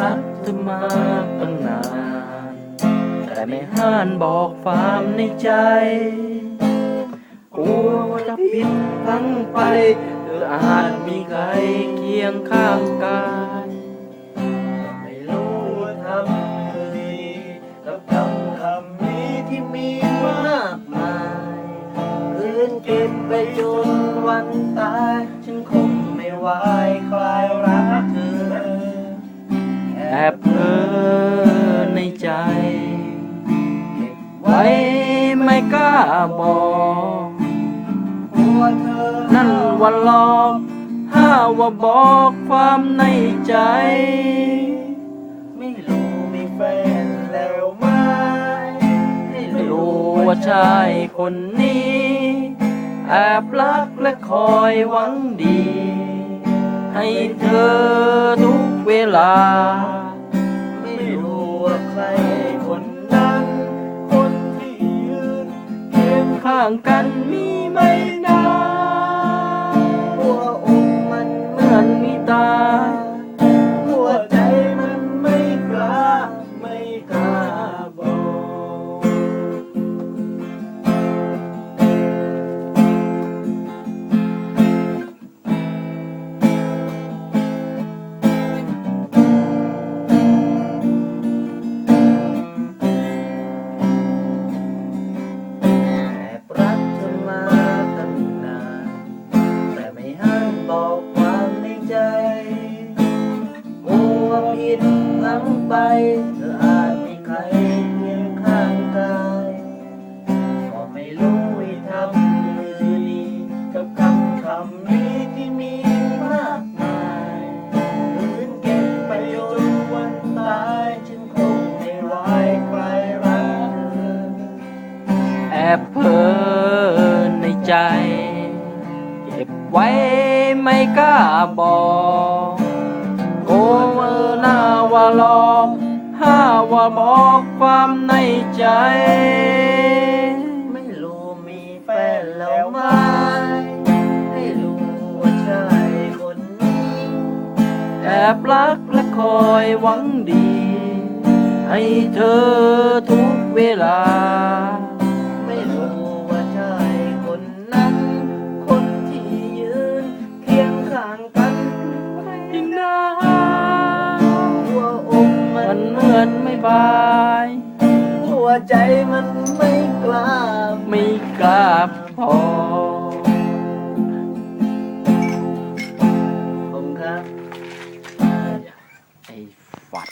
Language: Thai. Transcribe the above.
รักเธอมาตั้งนาน แต่ไม่ห้านบอกความในใจ กลัวว่าจะผิดทั้งไป เธออาจมีใครเคียงข้างกายไม่รู้ทำดีกับคำคำนี้ที่มีมากมายคืนเก็บไปจนวันตาย ฉันคงไม่ไหวคลายรั อบเพ้อในใจ เก็บไว้ไม่กล้าบอกหัวเธอนั่นวันหลอกห้าว่าบอกความในใจ ไม่รู้มีแฟนแล้วไหมไม่รู้ว่าชายคนนี้ แอบรักและคอยหวังดี ให้เธอทุกเวลา ข้างกันมีไหมนาหัวอกมันเหเหมือนมีตา ลัวผิดพลังไปเธออาจมีใครเคียงข้างกายก็ไม่รู้วิทำมือดีกับคำคำนี้ที่มีมากมายคืนเก็บไปจนวันตายฉันคงไม่ไหวใครรักเธอแอบเพ้อในใจ เก็บไว้ไม่กล้าบอก ลองห้าว่าบอกความในใจ ไม่รู้มีแฟนแล้วไหมให้รู้ว่าชายคนนี้แอบรักและคอยหวังดี ให้เธอทุกเวลา บาย หัวใจมันไม่กล้า ไม่กล้าพอ